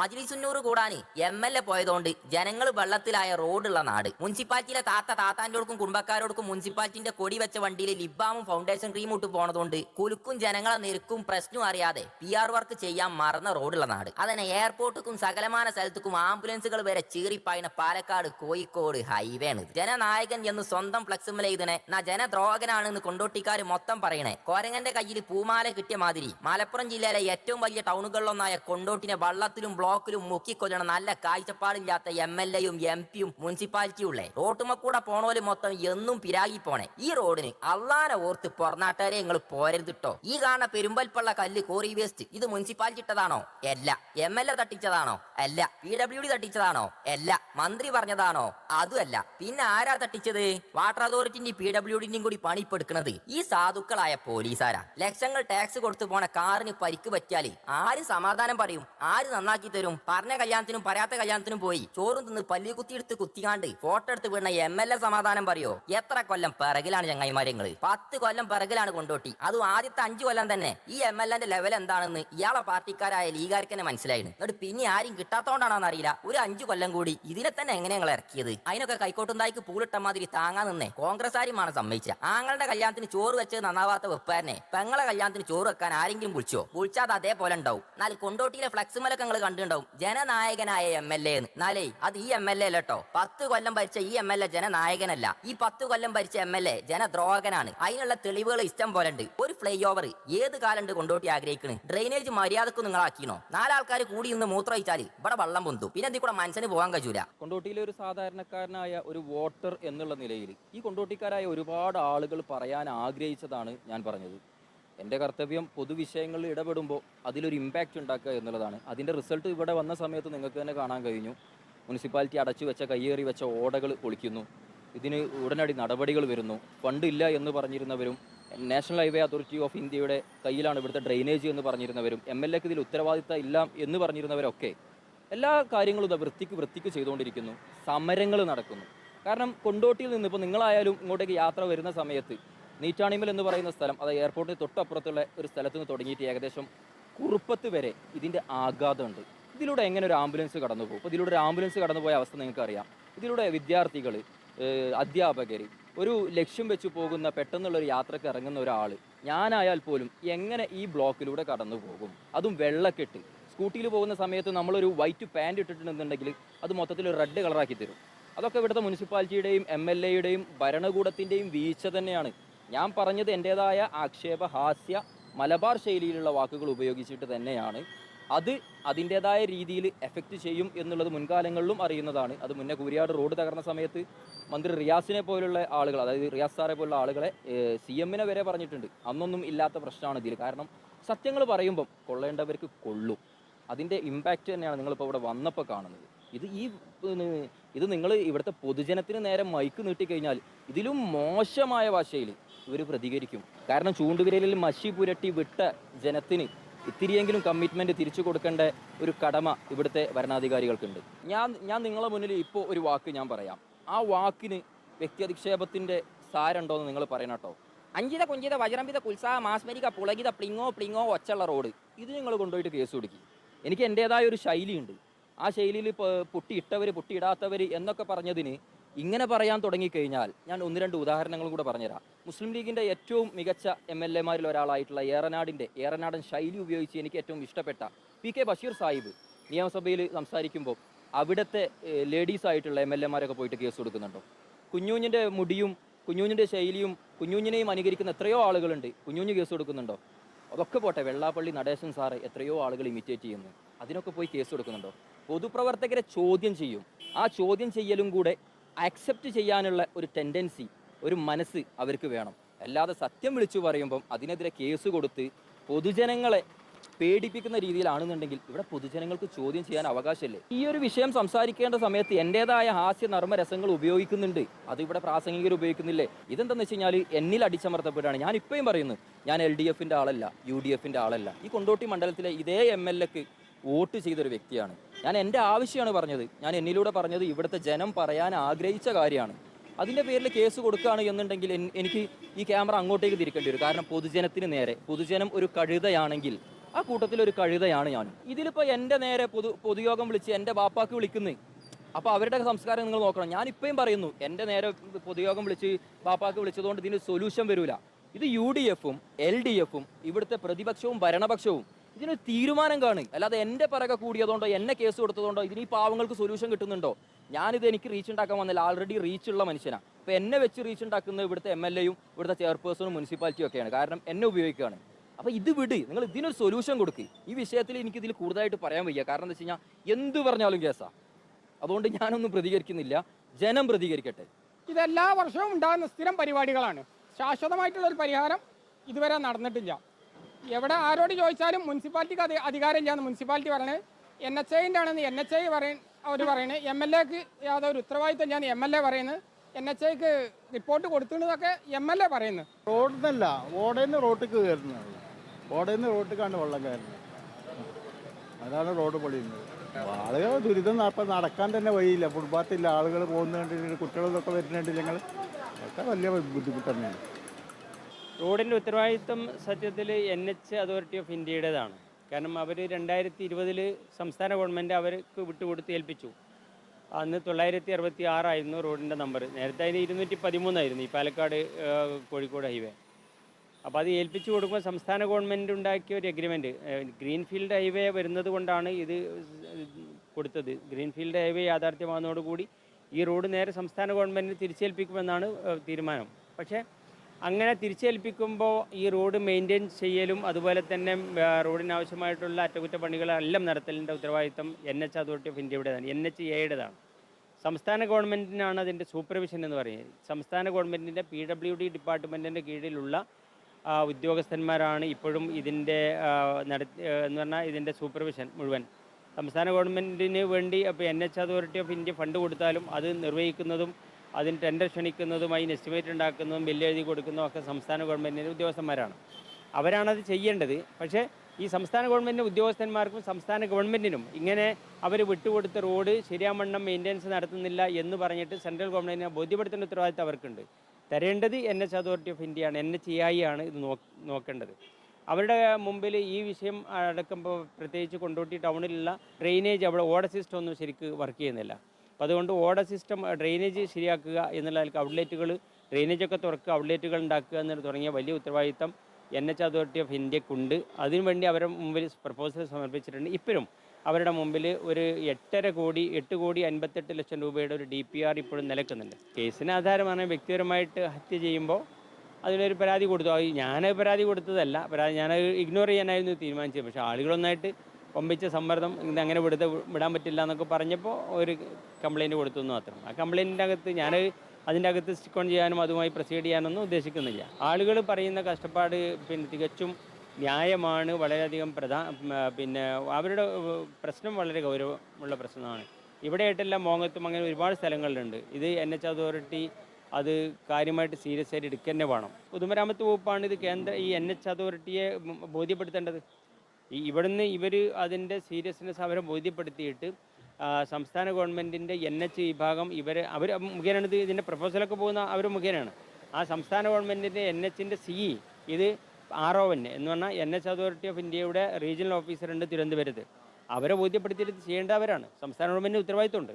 മജിലിസുന്നൂറ് കൂടാന് M L A പോയതുകൊണ്ട് ജനങ്ങൾ വെള്ളത്തിലായ റോഡുള്ള നാട്. മുനിസിപ്പാലിറ്റിയിലെ താത്ത താത്താന്റെടുക്കും കുടുംബക്കാരോടുക്കും മുനിസിപ്പാലിറ്റിന്റെ കൊടി വെച്ച വണ്ടിയിൽ ലിബാമും ഫൗണ്ടേഷൻ ക്രീമും ഇട്ട് പോണതുകൊണ്ട് കുലുക്കും ജനങ്ങളെ നിരക്കും പ്രശ്നവും അറിയാതെ പി ആർ വർക്ക് ചെയ്യാൻ മറന്ന റോഡുള്ള നാട്. അതന്നെ എയർപോർട്ടുക്കും സകലമാന സ്ഥലത്തുക്കും ആംബുലൻസുകൾ വരെ ചീറിപ്പായണ പാലക്കാട് കോഴിക്കോട് ഹൈവേ ആണ് ജനനായകൻ എന്ന് സ്വന്തം ഫ്ലക്സിമൽ എഴുതണേ നാ ജനദ്രോഹകനാണെന്ന് കൊണ്ടോട്ടിക്കാർ മൊത്തം പറയണേ. കോരങ്ങന്റെ കയ്യിൽ പൂമാല കിട്ടിയ മാതിരി. മലപ്പുറം ജില്ലയിലെ ഏറ്റവും വലിയ ടൗണുകളിലൊന്നായ കൊണ്ടോട്ടിനെ വള്ളത്തിലും ബ്ലോക്കിലും മുക്കിക്കൊല്ലണ നല്ല കാഴ്ചപ്പാടില്ലാത്ത എം എൽ എയും എം പിയും മുനിസിപ്പാലിറ്റിയും ഉള്ളേ റോട്ടുമക്കൂടെ പോണോൽ മൊത്തം എന്നും പിരാകി പോണേ ഈ റോഡിന് അള്ളാനെ ഓർത്ത് പൊറനാട്ടുകാരെ നിങ്ങൾ പോരരുതിട്ടോ ഈ കാണുന്ന പെരുമ്പൽപ്പള്ള കല്ല് കോറി വേസ്റ്റ് ഇത് മുനിസിപ്പാലിറ്റി ഇട്ടതാണോ? അല്ല. എം എൽ എ തട്ടിച്ചതാണോ? അല്ല. പി ഡബ്ല്യു ഡി തട്ടിച്ചതാണോ? അല്ല. മന്ത്രി പറഞ്ഞതാണോ? അതുമല്ല. പിന്നെ ആരാ തട്ടിച്ചത്? വാട്ടർ അതോറിറ്റിന്റെയും പി ഡബ്ല്യു ഡിന്റെയും കൂടി പണിപ്പെടുക്കുന്നത് ഈ സാധുക്കളായ പോലീസാരാ. ലക്ഷങ്ങൾ ടാക്സ് കൊടുത്തു പോണ കാറിന് പരിക്ക് പറ്റിയാൽ ആര് സമാധാനം പറയും? ആര് നന്നാക്കി തരും. പറഞ്ഞ കല്യാണത്തിനും പറയാത്ത കല്യാണത്തിനും പോയി. ചോറും തിന്ന് പല്ലി കുത്തിയെടുത്ത് കുത്തിക്കാണ്ട് ഫോട്ടോ എടുത്ത് വീണ എം എൽ എ സമാധാനം പറയോ? എത്ര കൊല്ലം പിറകിലാണ് ചങ്ങായിമാര്യങ്ങൾ പത്ത് കൊല്ലം പിറകിലാണ് കൊണ്ടോട്ടി. അതും ആദ്യത്തെ അഞ്ചു കൊല്ലം തന്നെ. ഈ എം എൽ എന്റെ ലെവൽ എന്താണെന്ന് ഇയാളെ പാർട്ടിക്കാരായ ലീഗാർക്ക് തന്നെ മനസ്സിലായി എന്നിട്ട് പിന്നെ ആരും കിട്ടാത്തോണ്ടാണോന്ന് അറിയില്ല. ഒരു അഞ്ചു കൊല്ലം കൂടി ഇതിനെ തന്നെ എങ്ങനെ ഞങ്ങൾ ഇറക്കിയത്? അതിനൊക്കെ കൈക്കോട്ടുണ്ടായിക്ക് പൂളിട്ട മാതിരി താങ്ങാ നിന്നേ. കോൺഗ്രസ് ആരുമാണ് സമ്മതിച്ച ആങ്ങളുടെ കല്യാണത്തിന് ചോറ് വെച്ചത് നന്നാവാത്ത വെപ്പാരനെ. പെങ്ങളെ കല്യാണത്തിന് ചോറ് വെക്കാൻ ആരെങ്കിലും വിളിച്ചോ? വിളിച്ചാൽ അതേപോലെ ഉണ്ടാവും. എന്നാൽ കൊണ്ടോട്ടിയിലെ ഫ്ലക്സ് മലക്കങ്ങൾ നിങ്ങൾ കണ്ടിട്ടുണ്ടാവും ജനനായകനായ എം എൽ എ എന്നാലേ അത് ഈ എം എൽ എ അല്ലട്ടോ പത്ത് കൊല്ലം ഭരിച്ച ഈ എം എൽ എ ജനനായകനല്ല. ഈ പത്ത് കൊല്ലം ഭരിച്ച എം എൽ എ ജനദ്രോഹകനാണ്. അതിനുള്ള തെളിവുകൾ ഇഷ്ടം പോലെ ഉണ്ട്. ഒരു ഫ്ലൈ ഓവർ ഏത് കാലണ്ട് കൊണ്ടോട്ടി ആഗ്രഹിക്കണ്? ഡ്രെയിനേജ് മര്യാദയ്ക്ക് നിങ്ങൾ ആക്കിനോ നാലാൾക്കാർ കൂടി ഇന്ന് മൂത്രയിച്ചാൽ ഇവിടെ വള്ളം പൊന്തു. പിന്നെ എന്തി കൂടെ മനുഷ്യന് പോകാൻ കഴിയൂല. കൊണ്ടോട്ടിയിലെ ഒരു സാധാരണക്കാരനായ ഒരു വോട്ടർ എന്നുള്ള നിലയിൽ ഈ കൊണ്ടോട്ടിക്കാരായ ഒരുപാട് ആളുകൾ പറയാൻ ആഗ്രഹിച്ചതാണ് ഞാൻ പറഞ്ഞത്. എന്റെ കർത്തവ്യം പൊതുവിഷയങ്ങളിൽ ഇടപെടുമ്പോൾ അതിലൊരു ഇമ്പാക്റ്റ് ഉണ്ടാക്കുക എന്നുള്ളതാണ്. അതിന്റെ റിസൾട്ട് ഇവിടെ വന്ന സമയത്ത് നിങ്ങൾക്ക് തന്നെ കാണാൻ കഴിഞ്ഞു. മുനിസിപ്പാലിറ്റി അടച്ചു വെച്ച കയ്യേറി വെച്ച ഓടകൾ പൊളിക്കുന്നു ഇതിന് ഉടനടി നടപടികൾ വരുന്നു. ഫണ്ട് ഇല്ല എന്ന് പറഞ്ഞിരുന്നവരും നാഷണൽ ഹൈവേ അതോറിറ്റി ഓഫ് ഇന്ത്യയുടെ കയ്യിലാണ് ഇവിടുത്തെ ഡ്രെയിനേജ് എന്ന് പറഞ്ഞിരുന്നവരും എം എൽ എക്ക് ഇതിൽ ഉത്തരവാദിത്തം ഇല്ല എന്ന് പറഞ്ഞിരുന്നവരൊക്കെ എല്ലാ കാര്യങ്ങളും വൃത്തിക്ക് വൃത്തിക്ക് ചെയ്തുകൊണ്ടിരിക്കുന്നു. സമരങ്ങൾ നടക്കുന്നു. കാരണം കൊണ്ടോട്ടിയിൽ നിന്ന് ഇപ്പോൾ നിങ്ങളായാലും ഇങ്ങോട്ടേക്ക് യാത്ര വരുന്ന സമയത്ത് നീറ്റാണിമൽ എന്ന് പറയുന്ന സ്ഥലം അത് എയർപോർട്ടിന് തൊട്ടപ്പുറത്തുള്ള ഒരു സ്ഥലത്ത് നിന്ന് തുടങ്ങിയിട്ട് ഏകദേശം കുറുപ്പത്ത് വരെ ഇതിന്റെ ആഘാതമുണ്ട്. ഇതിലൂടെ എങ്ങനെ ഒരു ആംബുലൻസ് കടന്നു പോകും? ഇതിലൂടെ ഒരു ആംബുലൻസ് കടന്നു പോയ അവസ്ഥ നിങ്ങൾക്ക് അറിയാം ഇതിലൂടെ വിദ്യാർത്ഥികൾ അധ്യാപകർ ഒരു ലക്ഷ്യം വെച്ച് പോകുന്ന പെട്ടെന്നുള്ള ഒരു യാത്രയ്ക്ക് ഇറങ്ങുന്ന ഒരാൾ ഞാനായാൽ പോലും എങ്ങനെ ഈ ബ്ലോക്കിലൂടെ കടന്നു പോകും? അതും വെള്ളക്കെട്ട്. സ്കൂട്ടിയിൽ പോകുന്ന സമയത്ത് നമ്മളൊരു വൈറ്റ് പാന്റ് ഇട്ടിട്ടുണ്ടെന്നുണ്ടെങ്കിൽ അത് മൊത്തത്തിൽ റെഡ് കളറാക്കി തരും. അതൊക്കെ ഇവിടുത്തെ മുനിസിപ്പാലിറ്റിയുടെയും എം എൽ എയുടെയും ഭരണകൂടത്തിന്റെയും വീഴ്ച തന്നെയാണ്. ഞാൻ പറഞ്ഞത് എന്റേതായ ആക്ഷേപ ഹാസ്യ മലബാർ ശൈലിയിലുള്ള വാക്കുകൾ ഉപയോഗിച്ചിട്ട് തന്നെയാണ്. അത് അതിന്റെതായ രീതിയിൽ എഫക്റ്റ് ചെയ്യും എന്നുള്ളത് മുൻകാലങ്ങളിലും അറിയുന്നതാണ്. അത് മുന്നേ കൂരിയാട് റോഡ് തകർന്ന സമയത്ത് മന്ത്രി റിയാസിനെ പോലുള്ള ആളുകൾ അതായത് റിയാസ് സാറെ പോലുള്ള ആളുകളെ സി എമ്മിനെ വരെ പറഞ്ഞിട്ടുണ്ട്. അന്നൊന്നും ഇല്ലാത്ത പ്രശ്നമാണ് ഇതിൽ കാരണം സത്യങ്ങൾ പറയുമ്പം കൊള്ളേണ്ടവർക്ക് കൊള്ളും. അതിന്റെ ഇമ്പാക്റ്റ് തന്നെയാണ് നിങ്ങളിപ്പോൾ ഇവിടെ വന്നപ്പോൾ കാണുന്നത്. ഇത് ഈ ഇത് നിങ്ങൾ ഇവിടുത്തെ പൊതുജനത്തിന് നേരെ മൈക്ക് നീട്ടിക്കഴിഞ്ഞാൽ ഇതിലും മോശമായ ഭാഷയിൽ ഇവർ പ്രതികരിക്കും. കാരണം ചൂണ്ടുവിരലിൽ മഷി പുരട്ടി വിട്ട ജനത്തിന് ഇത്തിരിയെങ്കിലും കമ്മിറ്റ്മെന്റ് തിരിച്ചു കൊടുക്കേണ്ട ഒരു കടമ ഇവിടുത്തെ ഭരണാധികാരികൾക്കുണ്ട്. ഞാൻ ഞാൻ നിങ്ങളെ മുന്നിൽ ഇപ്പോൾ ഒരു വാക്ക് ഞാൻ പറയാം. ആ വാക്കിന് വ്യക്തിയധിക്ഷേപത്തിന്റെ സാരുണ്ടോയെന്ന് നിങ്ങൾ പറയണം കേട്ടോ. അഞ്ചിത കുഞ്ചിത വജ്രംബിത കുൽസാ മാസ്മരിക പുളകിത പ്ലിങ്ങോ പ്ലിങ്ങോ ഒച്ചുള്ള റോഡ്. ഇത് നിങ്ങൾ കൊണ്ടുപോയിട്ട് കേസ് കൊടുക്കി എനിക്ക് എന്റേതായ ഒരു ശൈലിയുണ്ട്. ആ ശൈലിയിൽ ഇപ്പോൾ പൊട്ടിയിട്ടവർ പൊട്ടിയിടാത്തവർ എന്നൊക്കെ പറഞ്ഞതിന് ഇങ്ങനെ പറയാൻ തുടങ്ങിക്കഴിഞ്ഞാൽ ഞാൻ ഒന്ന് രണ്ട് ഉദാഹരണങ്ങളും കൂടെ പറഞ്ഞുതരാം. മുസ്ലിം ലീഗിന്റെ ഏറ്റവും മികച്ച എം എൽ എമാരിൽ ഒരാളായിട്ടുള്ള ഏറനാടിന്റെ ഏറനാടൻ ശൈലി ഉപയോഗിച്ച് എനിക്ക് ഏറ്റവും ഇഷ്ടപ്പെട്ട പി കെ ബഷീർ സാഹിബ് നിയമസഭയിൽ സംസാരിക്കുമ്പോൾ അവിടുത്തെ ലേഡീസ് ആയിട്ടുള്ള എം എൽ എമാരൊക്കെ പോയിട്ട് കേസ് കൊടുക്കുന്നുണ്ടോ? കുഞ്ഞുഞ്ഞിന്റെ മുടിയും കുഞ്ഞുഞ്ഞിന്റെ ശൈലിയും കുഞ്ഞുഞ്ഞിനെയും അനുകരിക്കുന്ന എത്രയോ ആളുകളുണ്ട് കുഞ്ഞുഞ്ഞ് കേസ് കൊടുക്കുന്നുണ്ടോ? അതൊക്കെ പോട്ടെ വെള്ളാപ്പള്ളി നടേശൻ സാറ് എത്രയോ ആളുകൾ ഇമിറ്റേറ്റ് ചെയ്യുന്നു. അതിനൊക്കെ പോയി കേസ് കൊടുക്കുന്നുണ്ടോ? പൊതുപ്രവർത്തകരെ ചോദ്യം ചെയ്യും. ആ ചോദ്യം ചെയ്യലും കൂടെ അക്സെപ്റ്റ് ചെയ്യാനുള്ള ഒരു ടെൻഡൻസി ഒരു മനസ്സ് അവർക്ക് വേണം. അല്ലാതെ സത്യം വിളിച്ചു പറയുമ്പം അതിനെതിരെ കേസ് കൊടുത്ത് പൊതുജനങ്ങളെ പേടിപ്പിക്കുന്ന രീതിയിലാണെന്നുണ്ടെങ്കിൽ ഇവിടെ പൊതുജനങ്ങൾക്ക് ചോദ്യം ചെയ്യാൻ അവകാശമില്ലേ? ഈ ഒരു വിഷയം സംസാരിക്കേണ്ട സമയത്ത് എന്റെതായ ഹാസ്യ നർമ്മരസങ്ങൾ ഉപയോഗിക്കുന്നുണ്ട്. അത് ഇവിടെ പ്രാസംഗികർ ഉപയോഗിക്കുന്നില്ലേ? ഇതെന്താണെന്ന് വെച്ച് കഴിഞ്ഞാൽ എന്നിൽ അടിച്ചമർത്തപ്പെട്ടാണ് ഞാൻ ഇപ്പോഴും പറയുന്നു ഞാൻ എൽ ഡി എഫിന്റെ ആളല്ല യു ഡി എഫിന്റെ ആളല്ല. ഈ കൊണ്ടോട്ടി മണ്ഡലത്തിലെ ഇതേ എം എൽ എക്ക് വോട്ട് ചെയ്തൊരു വ്യക്തിയാണ്. ഞാൻ എന്റെ ആവശ്യമാണ് പറഞ്ഞത്. ഞാൻ എന്നിലൂടെ പറഞ്ഞത് ഇവിടുത്തെ ജനം പറയാൻ ആഗ്രഹിച്ച കാര്യമാണ്. അതിന്റെ പേരിൽ കേസ് കൊടുക്കുകയാണ് എന്നുണ്ടെങ്കിൽ എനിക്ക് ഈ ക്യാമറ അങ്ങോട്ടേക്ക് തിരിക്കേണ്ടി വരും. കാരണം പൊതുജനത്തിന് നേരെ. പൊതുജനം ഒരു കഴുതയാണെങ്കിൽ ആ കൂട്ടത്തിൽ ഒരു കഴുതയാണ് ഞാൻ ഇതിലിപ്പോൾ എന്റെ നേരെ പൊതു പൊതുയോഗം വിളിച്ച് എന്റെ ബാപ്പാക്ക് വിളിക്കുന്നത് അപ്പോൾ അവരുടെ സംസ്കാരം നിങ്ങൾ നോക്കണം. ഞാൻ ഇപ്പോഴും പറയുന്നു എന്റെ നേരെ പൊതുയോഗം വിളിച്ച് ബാപ്പാക്ക് വിളിച്ചതുകൊണ്ട് ഇതിന് സൊല്യൂഷൻ വരില്ല ഇത് യു ഡി എഫും എൽ ഡി എഫും ഇവിടുത്തെ പ്രതിപക്ഷവും ഭരണപക്ഷവും ഇതിന് തീരുമാനം കാണും. അല്ലാതെ എന്റെ പിറകെ കൂടിയതുകൊണ്ടോ എന്നെ കേസ് കൊടുത്തതുകൊണ്ടോ ഇതിന് ഈ പാവങ്ങൾക്ക് സൊല്യൂഷൻ കിട്ടുന്നുണ്ടോ? ഞാനിത് എനിക്ക് റീച്ച് ഉണ്ടാക്കാൻ വന്നില്ല. ആൾറെഡി റീച്ച് ഉള്ള മനുഷ്യനാണ് അപ്പോൾ എന്നെ വെച്ച് റീച്ച് ഉണ്ടാക്കുന്നത് ഇവിടുത്തെ എം എൽ എയും ഇവിടുത്തെ ചെയർപേഴ്സണും മുനിസിപ്പാലിറ്റിയും ഒക്കെയാണ്. കാരണം എന്നെ ഉപയോഗിക്കുകയാണ്. അപ്പോൾ ഇത് വിട്. നിങ്ങൾ ഇതിനൊരു സൊല്യൂഷൻ കൊടുക്കുക ഈ വിഷയത്തിൽ എനിക്ക് ഇതിൽ കൂടുതലായിട്ട് പറയാൻ വയ്യ. കാരണം എന്താ വെച്ച് കഴിഞ്ഞാൽ എന്ത് പറഞ്ഞാലും കേസാണ് അതുകൊണ്ട് ഞാനൊന്നും പ്രതികരിക്കുന്നില്ല. ജനം പ്രതികരിക്കട്ടെ. ഇതെല്ലാ വർഷവും ഉണ്ടാകുന്ന സ്ഥിരം പരിപാടികളാണ്. ശാശ്വതമായിട്ടുള്ള ഒരു പരിഹാരം ഇതുവരെ നടന്നിട്ടില്ല. എവിടെ ആരോട് ചോദിച്ചാലും മുനിസിപ്പാലിറ്റിക്ക് അത് അധികാരം ഇല്ലാന്ന് മുനിസിപ്പാലിറ്റി പറയണത് എൻ എച്ച് ഐന്റെ ആണെന്ന് എൻ എച്ച് ഐ പറയ അവർ പറയുന്നത് എം എൽ എക്ക് യാതൊരു ഉത്തരവാദിത്വം ഞാൻ എം എൽ എ പറയുന്നത് എൻ എച്ച് ഐക്ക് റിപ്പോർട്ട് കൊടുത്തിട്ടുള്ളതൊക്കെ എം എൽ എ പറയുന്നത് റോഡിന്നല്ല ഓടേന്ന് റോട്ടിക്ക് കയറുന്നത്. ഓടേന്ന് റോട്ടിക്കാണ് വെള്ളം കയറുന്നത്. അതാണ് റോഡ് പൊളിയുന്നത്. ആളുകൾ ദുരിതം അപ്പം നടക്കാൻ തന്നെ വഴിയില്ല. ഫുട്പാത്തില്ല ആളുകൾ പോകുന്നുണ്ട് കുട്ടികളൊക്കെ വരുന്നുണ്ട് ഞങ്ങൾ ഒക്കെ വലിയ ബുദ്ധിമുട്ട് തന്നെയാണ്. റോഡിന്റെ ഉത്തരവാദിത്വം സത്യത്തിൽ എൻ എച്ച് അതോറിറ്റി ഓഫ് ഇന്ത്യയുടേതാണ് കാരണം അവർ രണ്ടായിരത്തി ഇരുപതിൽ സംസ്ഥാന ഗവൺമെന്റ് അവർക്ക് വിട്ടുകൊടുത്ത് ഏൽപ്പിച്ചു. അന്ന് തൊള്ളായിരത്തി അറുപത്തി ആറായിരുന്നു റോഡിന്റെ നമ്പർ നേരത്തെ അതിന് ഇരുന്നൂറ്റി പതിമൂന്നായിരുന്നു ഈ പാലക്കാട് കോഴിക്കോട് ഹൈവേ. അപ്പോൾ അത് ഏൽപ്പിച്ചു കൊടുക്കുമ്പോൾ സംസ്ഥാന ഗവൺമെന്റ് ഉണ്ടാക്കിയ ഒരു എഗ്രിമെന്റ് ഗ്രീൻഫീൽഡ് ഹൈവേ വരുന്നത് കൊണ്ടാണ് ഇത് കൊടുത്തത്. ഗ്രീൻഫീൽഡ് ഹൈവേ യാഥാർത്ഥ്യമാകുന്നതോടുകൂടി ഈ റോഡ് നേരെ സംസ്ഥാന ഗവൺമെന്റിന് തിരിച്ചേൽപ്പിക്കുമെന്നാണ് തീരുമാനം. പക്ഷേ അങ്ങനെ തിരിച്ചേൽപ്പിക്കുമ്പോൾ ഈ റോഡ് മെയിന്റെയിൻ ചെയ്യലും അതുപോലെ തന്നെ റോഡിനാവശ്യമായിട്ടുള്ള അറ്റകുറ്റപ്പണികളെല്ലാം നടത്തലിന്റെ ഉത്തരവാദിത്തം എൻ എച്ച് അതോറിറ്റി ഓഫ് ഇന്ത്യയുടേതാണ് എൻ എച്ച് എയുടേതാണ് സംസ്ഥാന ഗവൺമെന്റിനാണ് അതിന്റെ സൂപ്പർവിഷൻ എന്ന് പറയുന്നത്. സംസ്ഥാന ഗവൺമെന്റിന്റെ പി ഡബ്ല്യു ഡി ഡിപ്പാർട്ട്മെന്റിന്റെ കീഴിലുള്ള ഉദ്യോഗസ്ഥന്മാരാണ് ഇപ്പോഴും ഇതിന്റെ നട നടത്തി എന്ന് പറഞ്ഞാൽ ഇതിന്റെ സൂപ്പർവിഷൻ മുഴുവൻ. സംസ്ഥാന ഗവൺമെന്റിന് വേണ്ടി അപ്പോൾ N H authority of India fund കൊടുത്താലും അത് നിർവഹിക്കുന്നതും അതിന് ടെൻഡർ ക്ഷണിക്കുന്നതും അതിന് എസ്റ്റിമേറ്റ് ഉണ്ടാക്കുന്നതും ബില്ല് എഴുതി കൊടുക്കുന്നതും ഒക്കെ സംസ്ഥാന ഗവൺമെന്റിന്റെ ഉദ്യോഗസ്ഥന്മാരാണ്. അവരാണത് ചെയ്യേണ്ടത്. പക്ഷേ ഈ സംസ്ഥാന ഗവൺമെന്റിന്റെ ഉദ്യോഗസ്ഥന്മാർക്കും സംസ്ഥാന ഗവൺമെന്റിനും ഇങ്ങനെ അവർ വിട്ടുകൊടുത്ത റോഡ് ശരിയാമണ്ണം മെയിന്റെനൻസ് നടത്തുന്നില്ല എന്ന് പറഞ്ഞിട്ട് സെൻട്രൽ ഗവൺമെന്റിനെ ബോധ്യപ്പെടുത്തേണ്ട ഉത്തരവാദിത്തം അവർക്കുണ്ട്. തരേണ്ടത് എൻ എച്ച് അതോറിറ്റി ഓഫ് ഇന്ത്യയാണ് എൻ എച്ച് ഐ ആണ് ഇത് നോക്കേണ്ടത്. അവരുടെ മുമ്പിൽ ഈ വിഷയം അടക്കുമ്പോൾ പ്രത്യേകിച്ച് കൊണ്ടോട്ടി ടൗണിലുള്ള ഡ്രെയിനേജ് അവിടെ ഓട സിസ്റ്റം ഒന്നും ശരിക്ക് വർക്ക് ചെയ്യുന്നില്ല. അപ്പോൾ അതുകൊണ്ട് ഓട സിസ്റ്റം ഡ്രെയിനേജ് ശരിയാക്കുക എന്നുള്ള ഔട്ട്ലെറ്റുകൾ ഡ്രെയിനേജൊക്കെ തുറക്കുക ഔട്ട്ലെറ്റുകൾ ഉണ്ടാക്കുക എന്ന് തുടങ്ങിയ വലിയ ഉത്തരവാദിത്തം എൻ എച്ച് അതോറിറ്റി ഓഫ് ഇന്ത്യക്കുണ്ട് അതിനുവേണ്ടി അവരുടെ മുമ്പിൽ പ്രപ്പോസൽ സമർപ്പിച്ചിട്ടുണ്ട്. ഇപ്പോഴും അവരുടെ മുമ്പിൽ ഒരു എട്ടര കോടി എട്ട് കോടി അൻപത്തെട്ട് ലക്ഷം രൂപയുടെ ഒരു ഡി പി ആർ ഇപ്പോഴും നിലക്കുന്നുണ്ട്. കേസിന് ആധാരമാണ് വ്യക്തിപരമായിട്ട് ഹത്യ ചെയ്യുമ്പോൾ അതിലൊരു പരാതി കൊടുത്തു. ഞാൻ പരാതി കൊടുത്തതല്ല. പരാതി ഞാൻ ഇഗ്നോർ ചെയ്യാനായിരുന്നു തീരുമാനിച്ചത്. പക്ഷേ ആളുകളൊന്നായിട്ട് ഒമ്പിച്ച സമ്മർദ്ദം അങ്ങനെ വിടുത വിടാൻ പറ്റില്ല എന്നൊക്കെ പറഞ്ഞപ്പോൾ ഒരു കംപ്ലയിന്റ് കൊടുത്തു എന്ന് മാത്രം. ആ കംപ്ലയിന്റിന്റെ അകത്ത് ഞാൻ അതിന്റെ അകത്ത് സ്റ്റിക്ക് ഓൺ ചെയ്യാനും അതുമായി പ്രൊസീഡ് ചെയ്യാനൊന്നും ഉദ്ദേശിക്കുന്നില്ല. ആളുകൾ പറയുന്ന കഷ്ടപ്പാട് പിന്നെ തികച്ചും ന്യായമാണ് വളരെയധികം പ്രധാന പിന്നെ അവരുടെ പ്രശ്നം വളരെ ഗൗരവമുള്ള പ്രശ്നമാണ്. ഇവിടെയായിട്ടെല്ലാം മോങ്ങത്തും അങ്ങനെ ഒരുപാട് സ്ഥലങ്ങളിലുണ്ട് ഇത് എൻ എച്ച് അതോറിറ്റി അത് കാര്യമായിട്ട് സീരിയസ് ആയിട്ട് എടുക്കുക തന്നെ വേണം. പൊതുമരാമത്ത് വകുപ്പാണ് ഇത് കേന്ദ്ര ഈ എൻ എച്ച് അതോറിറ്റിയെ ബോധ്യപ്പെടുത്തേണ്ടത്? ഇവിടുന്ന് ഇവർ അതിന്റെ സീരിയസ്നെസ് അവരെ ബോധ്യപ്പെടുത്തിയിട്ട് സംസ്ഥാന ഗവൺമെന്റിന്റെ എൻ എച്ച് വിഭാഗം ഇവർ അവർ മുഖേനയാണ് ഇത് ഇതിന്റെ പ്രപ്പോസലൊക്കെ പോകുന്ന അവർ മുഖേനയാണ് ആ സംസ്ഥാന ഗവൺമെന്റിന്റെ എൻ എച്ചിന്റെ സി ഇത് ആർ ഒ എൻ എന്ന് പറഞ്ഞാൽ എൻ എച്ച് അതോറിറ്റി ഓഫ് ഇന്ത്യയുടെ റീജിയണൽ ഓഫീസറുണ്ട് തിരുവനന്തപുരത്ത്. അവരെ ബോധ്യപ്പെടുത്തിയിട്ട് ചെയ്യേണ്ടവരാണ്. സംസ്ഥാന ഗവൺമെന്റിന് ഉത്തരവാദിത്തമുണ്ട്